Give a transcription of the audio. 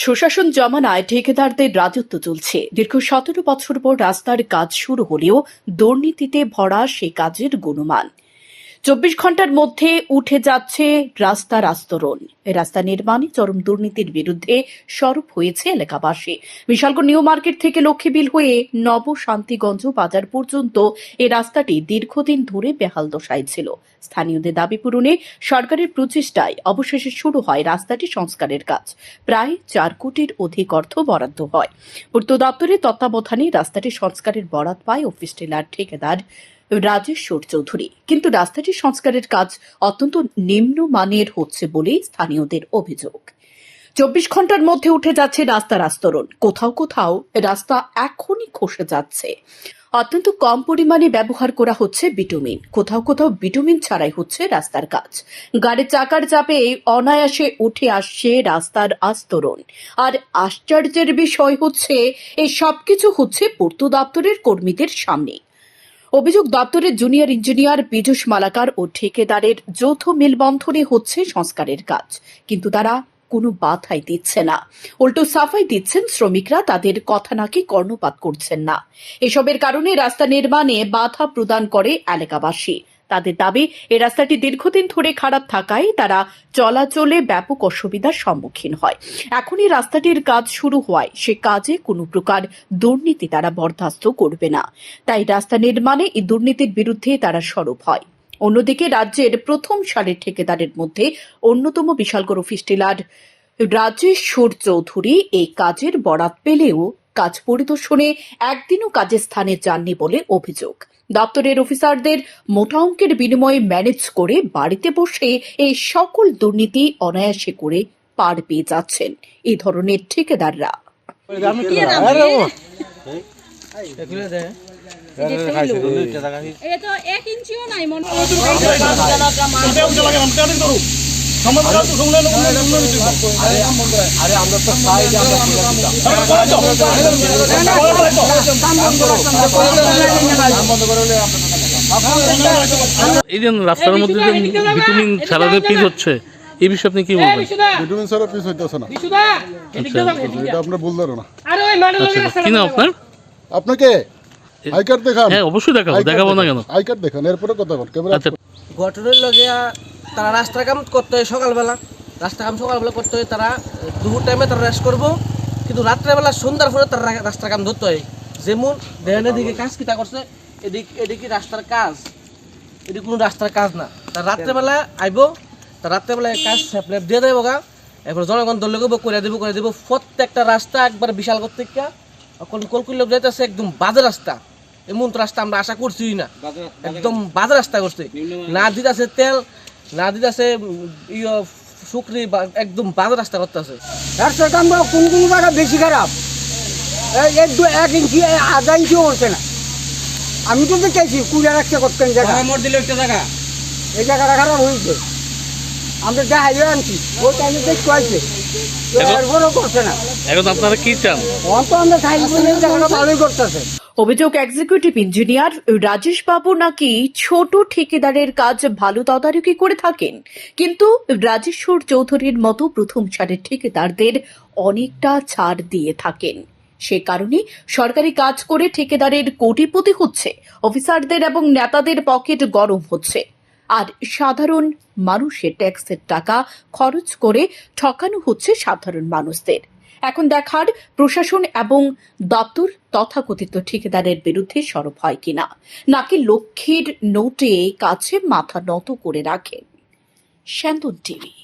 সুশাসন জমানায় ঠিকাদারদের রাজত্ব চলছে। দীর্ঘ সতেরো বছর পর রাস্তার কাজ শুরু হলেও দুর্নীতিতে ভরা সে কাজের গুণমান। চব্বিশ ঘণ্টার মধ্যে উঠে যাচ্ছে রাস্তার আস্তরণ রাস্তা নির্মাণে চরম দুর্নীতির বিরুদ্ধে সরব হয়েছে এলাকাবাসী। বিশালগড় নিউ মার্কেট থেকে লক্ষ্মীবিল হয়ে নব শান্তিগঞ্জ বাজার পর্যন্ত এই রাস্তাটি দীর্ঘদিন ধরে বেহাল দশায় ছিল। স্থানীয়দের দাবি পূরণে সরকারের প্রচেষ্টায় অবশেষে শুরু হয় রাস্তাটি সংস্কারের কাজ। প্রায় চার কোটির অধিক অর্থ বরাদ্দ হয়। পূর্ত দপ্তরের তত্ত্বাবধানে রাস্তাটি সংস্কারের বরাদ পায় অফিস টেলার ঠিকাদার রাজেশ্বর চৌধুরী। কিন্তু রাস্তাটি সংস্কারের কাজ অত্যন্ত নিম্নমানের হচ্ছে বলেই স্থানীয়দের অভিযোগ। চব্বিশ ঘণ্টার মধ্যে উঠে যাচ্ছে রাস্তার আস্তরণ। কোথাও কোথাও রাস্তা এখনই খসে যাচ্ছে। অত্যন্ত কম পরিমাণে ব্যবহার করা হচ্ছে বিটুমিন। কোথাও কোথাও বিটুমিন ছাড়াই হচ্ছে রাস্তার কাজ। গাড়ির চাকার চাপে অনায়াসে উঠে আসছে রাস্তার আস্তরণ। আর আশ্চর্যের বিষয় হচ্ছে, এই সবকিছু হচ্ছে পূর্ত দপ্তরের কর্মীদের সামনে। অভিযোগ দপ্তরের জুনিয়র ইঞ্জিনিয়ার পীযুষ মালাকার ও ঠেকেদারের যৌথ মেলবন্ধনে হচ্ছে সংস্কারের কাজ। কিন্তু তারা কোনো বাধাই দিচ্ছে না। উল্টো সাফাই দিচ্ছেন শ্রমিকরা, তাদের কথা নাকি কর্ণপাত করছেন না। এসবের কারণে রাস্তা নির্মাণে বাধা প্রদান করে এলাকাবাসী। তাদের দাবি, এ রাস্তাটি দীর্ঘদিন ধরে খারাপ থাকায় তারা চলাচলে ব্যাপক অসুবিধার সম্মুখীন হয়। এখনই রাস্তাটির কাজ শুরু হওয়ায় সে কাজে কোনো প্রকার দুর্নীতি তারা বরদাস্ত করবে না। তাই রাস্তা নির্মাণে এই দুর্নীতির বিরুদ্ধে তারা সরব হয়। অন্যদিকে রাজ্যের প্রথম সারির ঠিকাদারের মধ্যে অন্যতম বিশালগড় অফিস টিলার রাজেশ্বর চৌধুরী এই কাজের বরাত পেলেও কাজ পরিদর্শনে একদিনও কাজের স্থানে যাননি বলে অভিযোগ। দপ্তরের অফিসারদের মোটা অঙ্কের বিনিময়ে ম্যানেজ করে বাড়িতে বসে এই সকল দুর্নীতি অনায়াসে করে পার পেয়ে যাচ্ছেন এই ধরনের ঠিকাদাররা। এটা তো এক মনে এই যে রাস্তার মধ্যে যে ভিটামিন ছাড়াতে পিস হচ্ছে এই বিষয়ে আপনি কি বলবেন ভিটামিন ছাড়া পিস হইতেছে না এটা আপনার ভুল ধারণা আচ্ছা কি নাম আপনার আপনাকে আই কার্ড দেখান। হ্যাঁ অবশ্যই দেখাবো দেখাবো না কেন? আই কার্ড দেখান এরপরে কথা বল ক্যামেরা আচ্ছা। ঘটনের লগে তারা রাস্তার কাম করতে হয় সকালবেলা। রাস্তার কাম সকালবেলা করতে হয় তারা দুপুর টাইমে তারা রেস্ট করব। কিন্তু রাত্রেবেলা সন্ধ্যার পরে তারা রাস্তার কাম ধরতে হয়। যেমন দিকে কাজ কিতা করছে এদিক এদিকে রাস্তার কাজ। এদিকে কোনো রাস্তার কাজ না। তার রাত্রেবেলা আইব তার রাত্রেবেলা কাজ স্যাপলেপ দিয়ে দেবো গা। এরপর জনগণ দল করে দেবো করে দেবো প্রত্যেকটা রাস্তা একবার বিশাল করতে অকল কলকুল কলকুল্লব যাইতেছে একদম বাজে রাস্তা। এমন তো রাস্তা আমরা আশা করছি না। একদম বাজে রাস্তা করছে। না দিতেছে তেল না দিতেছে ইয়ে শুকরি একদম বাজে রাস্তা করতেছে। রাস্তার কাম কোন কোন জায়গা বেশি খারাপ? এক দু এক ইঞ্চি আধা ইঞ্চিও করছে না। আমি তো দেখেছি কুড়িয়া রাখতে করতেন জায়গা। দিল একটা জায়গা। এই জায়গাটা খারাপ হয়েছে। আমরা যা হাইওয়ে আনছি ওই টাইমে দেখতে না। এখন আপনারা কি চান? ভালোই করতেছে। অভিযোগ এক্সিকিউটিভ ইঞ্জিনিয়ার রাজেশ বাবু নাকি ছোট ঠিকাদারের কাজ ভালো তদারকি করে থাকেন। কিন্তু রাজেশ্বর চৌধুরীর মতো প্রথম সারের ঠিকাদারদের অনেকটা ছাড় দিয়ে থাকেন। সে কারণে সরকারি কাজ করে ঠিকাদারের কোটিপতি হচ্ছে অফিসারদের এবং নেতাদের পকেট গরম হচ্ছে। আর সাধারণ মানুষের ট্যাক্সের টাকা খরচ করে ঠকানো হচ্ছে সাধারণ মানুষদের। এখন দেখার প্রশাসন এবং দপ্তর তথাকথিত ঠিকাদারের বিরুদ্ধে সরব হয় কিনা, নাকি লক্ষ্মীর নোটে কাছে মাথা নত করে রাখেন শ্যান্দন টিভি।